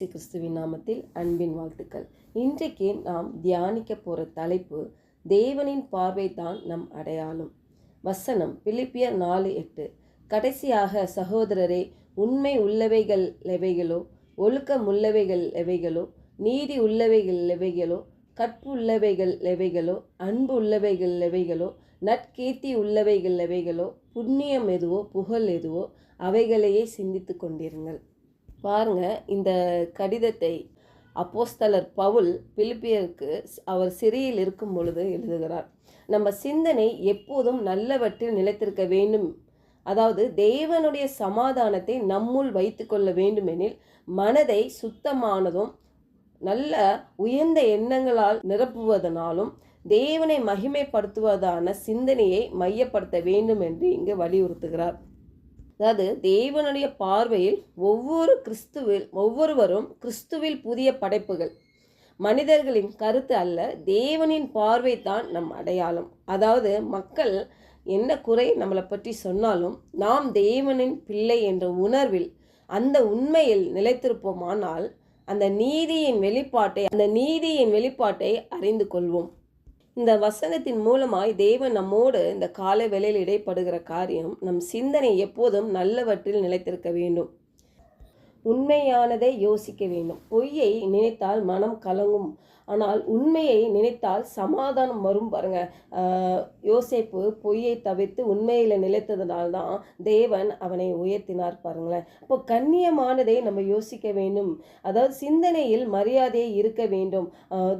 கிறிஸ்துவின் நாமத்தில் அன்பின் வாழ்த்துக்கள். இன்றைக்கு நாம் தியானிக்க போகிற தலைப்பு தேவனின் பார்வை தான் நம் அடையாளம். வசனம் பிலிப்பியர் நாலு எட்டு. கடைசியாக சகோதரரே உண்மை உள்ளவைகள் எவைகளோ ஒழுக்கம் உள்ளவைகள் எவைகளோ நீதி உள்ளவைகள் எவைகளோ கற்பு உள்ளவைகள் எவைகளோ அன்பு உள்ளவைகள் எவைகளோ நற்கீர்த்தி உள்ளவைகள் எவைகளோ புண்ணியம் எதுவோ புகழ் எதுவோ அவைகளையே சிந்தித்து கொண்டிருங்கள். பாருங்க இந்த கடிதத்தை அப்போஸ்தலர் பவுல் பிலிப்பியருக்கு அவர் சிறையில் இருக்கும் பொழுது எழுதுகிறார். நம்ம சிந்தனை எப்போதும் நல்லவற்றில் நிலைத்திருக்க வேண்டும். அதாவது தேவனுடைய சமாதானத்தை நம்முள் வைத்துக்கொள்ள வேண்டுமெனில் மனதை சுத்தமானதும் நல்ல உயர்ந்த எண்ணங்களால் நிரப்புவதனாலும் தேவனை மகிமைப்படுத்துவதான சிந்தனையை மையப்படுத்த வேண்டும் என்று இங்கு வலியுறுத்துகிறார். அதாவது தேவனுடைய பார்வையில் ஒவ்வொரு கிறிஸ்துவில் ஒவ்வொருவரும் கிறிஸ்துவில் புதிய படைப்புகள். மனிதர்களின் கருத்து அல்ல தேவனின் பார்வை தான் நம் அடையாளம். அதாவது மக்கள் என்ன குறை நம்மளை பற்றி சொன்னாலும் நாம் தேவனின் பிள்ளை என்ற உணர்வில் அந்த உண்மையில் நிலைத்திருப்போமானால் அந்த நீதியின் வெளிப்பாட்டை அந்த நீதியின் வெளிப்பாட்டை அறிந்து கொள்வோம். இந்த வசனத்தின் மூலமாய் தேவன் நம்மோடு இந்த கால வேளையில் இடைப்படுகிற காரியம் நம் சிந்தனை எப்போதும் நல்லவற்றில் நிலைத்திருக்க வேண்டும். உண்மையானதை யோசிக்க வேண்டும். பொய்யை நினைத்தால் மனம் கலங்கும். ஆனால் உண்மையை நினைத்தால் சமாதானம் வரும் பாருங்க. ஆஹ் யோசேப்பு பொய்யை தவிர்த்து உண்மையில் நிலைத்ததுனால்தான் தேவன் அவனை உயர்த்தினார் பாருங்களேன். அப்போ கண்ணியமானதை நம்ம யோசிக்க வேண்டும். அதாவது சிந்தனையில் மரியாதை இருக்க வேண்டும்.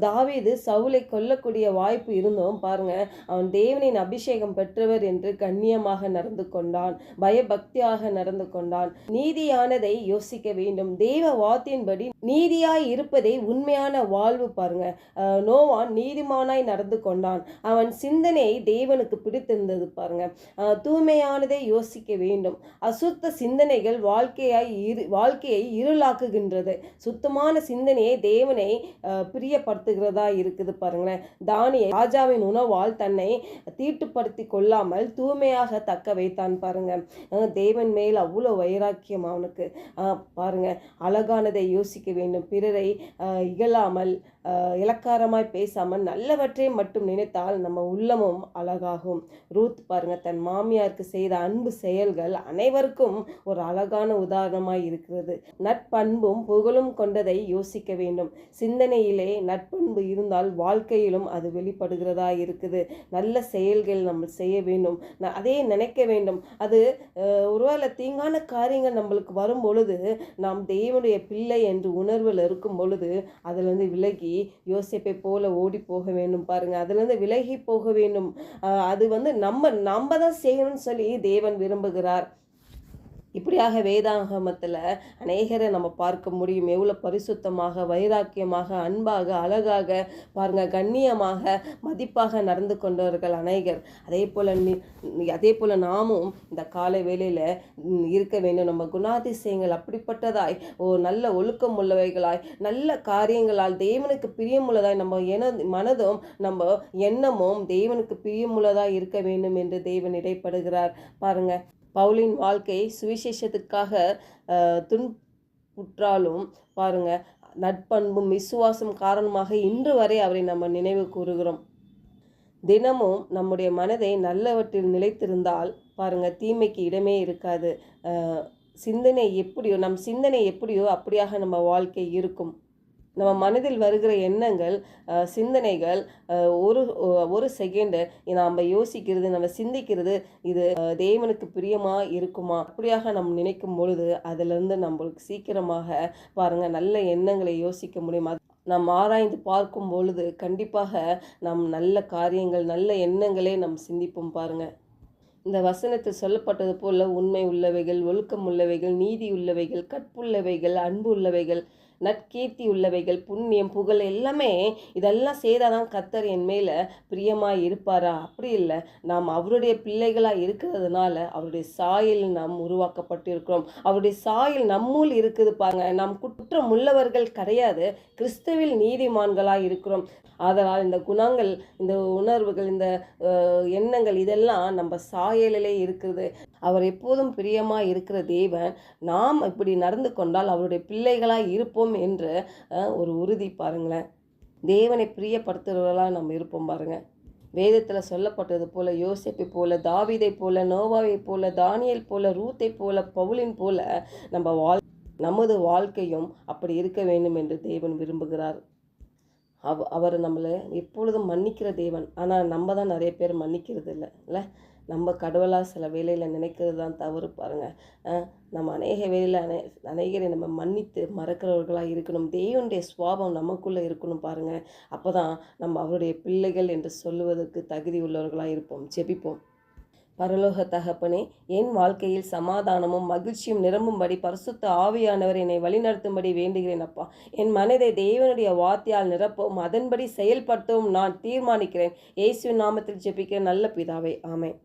தாவீது சவுலை கொல்லக்கூடிய வாய்ப்பு இருந்தோம் பாருங்க அவன் தேவனின் அபிஷேகம் பெற்றவர் என்று கண்ணியமாக நடந்து கொண்டான். பயபக்தியாக நடந்து கொண்டான். நீதியானதை யோசிக்க வேண்டும். தேவ வார்த்தையின்படி நீதியாய் இருப்பதே உண்மையான வாழ்வு பாருங்க. அஹ் நோவான் நீதிமானாய் நடந்து கொண்டான். அவன் சிந்தனை தேவனுக்கு பிடித்திருந்தது பாருங்க. அஹ் தூய்மையானதை யோசிக்க வேண்டும். அசுத்த சிந்தனைகள் வாழ்க்கையாய் இரு வாழ்க்கையை இருளாக்குகின்றது. சுத்தமான சிந்தனையை தேவனை பிரியப்படுத்துகிறதா இருக்குது பாருங்களேன். தானிய ராஜாவின் உணவால் தன்னை தீட்டுப்படுத்தி கொள்ளாமல் தூய்மையாக தக்க வைத்தான் பாருங்க. தேவன் மேல் அவ்வளோ வைராக்கியம் அவனுக்கு. பாருங்க. அழகானதை யோசிக்க வேண்டும். பிறரை இகழாமல் இலக்காரமாய் பேசாமல் நல்லவற்றை மட்டும் நினைத்தால் நம்ம உள்ளமும் அழகாகும். ரூத் பாருங்க தன் மாமியாருக்கு செய்த அன்பு செயல்கள் அனைவருக்கும் ஒரு அழகான உதாரணமாய் இருக்கிறது. நட்பண்பும் புகழும் கொண்டதை யோசிக்க வேண்டும். சிந்தனையிலே நட்பண்பு இருந்தால் வாழ்க்கையிலும் அது வெளிப்படுகிறதா இருக்குது. நல்ல செயல்கள் நம்ம செய்ய வேண்டும். ந- அதே நினைக்க வேண்டும். அது ஒருவேளை தீங்கான காரியங்கள் நம்மளுக்கு வரும் பொழுது நாம் தெய்வனுடைய பிள்ளை என்று உணர்வில் இருக்கும் பொழுது அதிலிருந்து விலகி யோசிப்பை போல ஓடி போக வேண்டும் பாருங்க. அதுலேருந்து விலகி போக வேண்டும். அது வந்து நம்ம நம்ம தான் செய்யணும்னு சொல்லி தேவன் விரும்புகிறார். இப்படியாக வேதாகமத்தில் அநேகரை நம்ம பார்க்க முடியும். எவ்வளோ பரிசுத்தமாக வைராக்கியமாக அன்பாக அழகாக பாருங்கள் கண்ணியமாக மதிப்பாக நடந்து கொண்டவர்கள் அநேகர். அதே போல் அதே போல் நாமும் இந்த காலை வேளையில் இருக்க வேண்டும். நம்ம குணாதிசயங்கள் அப்படிப்பட்டதாய் ஓ நல்ல ஒழுக்கம் உள்ளவைகளாய் நல்ல காரியங்களால் தேவனுக்கு பிரியமுள்ளதாய் நம்ம என மனதும் நம்ம எண்ணமும் தேவனுக்கு பிரியமுள்ளதாக இருக்க வேண்டும் என்று தேவன் இடைப்படுகிறார். பாருங்கள் பவுலின் வாழ்க்கை சுவிசேஷத்துக்காக துன்புற்றாலும் பாருங்க நட்பண்பும் விசுவாசம் காரணமாக இன்று வரை அவரை நம்ம நினைவு கூறுகிறோம். தினமும் நம்முடைய மனதை நல்லவற்றில் நிலைத்திருந்தால் பாருங்க தீமைக்கு இடமே இருக்காது. சிந்தனை எப்படியோ நம் சிந்தனை எப்படியோ அப்படியாக நம்ம வாழ்க்கை இருக்கும். நம்ம மனதில் வருகிற எண்ணங்கள் சிந்தனைகள் ஒரு ஒரு செகண்டு நாம் யோசிக்கிறது நம்ம சிந்திக்கிறது இது தேவனுக்கு பிரியமாக இருக்குமா? அப்படியாக நம்ம நினைக்கும் பொழுது அதிலிருந்து நம்மளுக்கு சீக்கிரமாக பாருங்கள் நல்ல எண்ணங்களை யோசிக்க முடியும். நாம் ஆராய்ந்து பார்க்கும் பொழுது கண்டிப்பாக நம் நல்ல காரியங்கள் நல்ல எண்ணங்களே நாம் சிந்திப்போம் பாருங்க. இந்த வசனத்தில் சொல்லப்பட்டது போல உண்மை உள்ளவைகள் ஒழுக்கம் உள்ளவைகள் நீதி உள்ளவைகள் கற்புள்ளவைகள் அன்பு உள்ளவைகள் நற்கீர்த்தி உள்ளவைகள் புண்ணியம் புகழ் எல்லாமே இதெல்லாம் செய்தாதான் கத்தர் என் மேலே பிரியமாக இருப்பாரா? அப்படி இல்லை. நாம் அவருடைய பிள்ளைகளாக இருக்கிறதுனால அவருடைய சாயல் நாம் உருவாக்கப்பட்டிருக்கிறோம். அவருடைய சாயல் நம்முள் இருக்குது பாங்க நாம் குற்றம் உள்ளவர்கள் கிடையாது. கிறிஸ்துவில் நீதிமான்களாக இருக்கிறோம். அதனால் இந்த குணங்கள் இந்த உணர்வுகள் இந்த எண்ணங்கள் இதெல்லாம் நம்ம சாயலிலே இருக்குது அவர் எப்போதும் பிரியமாக இருக்கிற தேவன். நாம் இப்படி நடந்து கொண்டால் அவருடைய பிள்ளைகளாக இருப்போம் என்று ஒரு உறுதி பாருங்களேன். தேவனை பிரியப்படுத்துகிறவர்களாக நம்ம இருப்போம் பாருங்கள் வேதத்தில் சொல்லப்பட்டது போல யோசிப்பை போல தாவீதை போல நோவாவை போல தானியல் போல ரூத்தை போல பவுலின் போல நம்ம வாழ் நமது வாழ்க்கையும் அப்படி இருக்க வேண்டும் என்று தேவன் விரும்புகிறார். அவ அவர் நம்மளை எப்பொழுதும் மன்னிக்கிற தேவன். ஆனால் நம்ம தான் நிறைய பேர் மன்னிக்கிறது இல்லை இல்லை? நம்ம கடவுளாக சில வேலையில் நினைக்கிறது தான் தவறு பாருங்கள் நம்ம அநேக வேலையில் அநே அநேகரை நம்ம மன்னித்து மறக்கிறவர்களாக இருக்கணும். தேவனுடைய சுவாபம் நமக்குள்ளே இருக்கணும் பாருங்கள் அப்போ தான் நம்ம அவருடைய பிள்ளைகள் என்று சொல்லுவதற்கு தகுதி உள்ளவர்களாக இருப்போம். ஜெபிப்போம். பரலோக தகப்பனே என் வாழ்க்கையில் சமாதானமும் மகிழ்ச்சியும் நிரம்பும்படி பரிசுத்த ஆவியானவர் என்னை வழிநடத்தும்படி வேண்டுகிறேன் அப்பா. என் மனதை தேவனுடைய வார்த்தையால் நிரப்பவும் அதன்படி செயல்படுத்தவும் நான் தீர்மானிக்கிறேன். இயேசுவின் நாமத்தில் ஜெபிக்கிற நல்ல பிதாவே ஆமென்.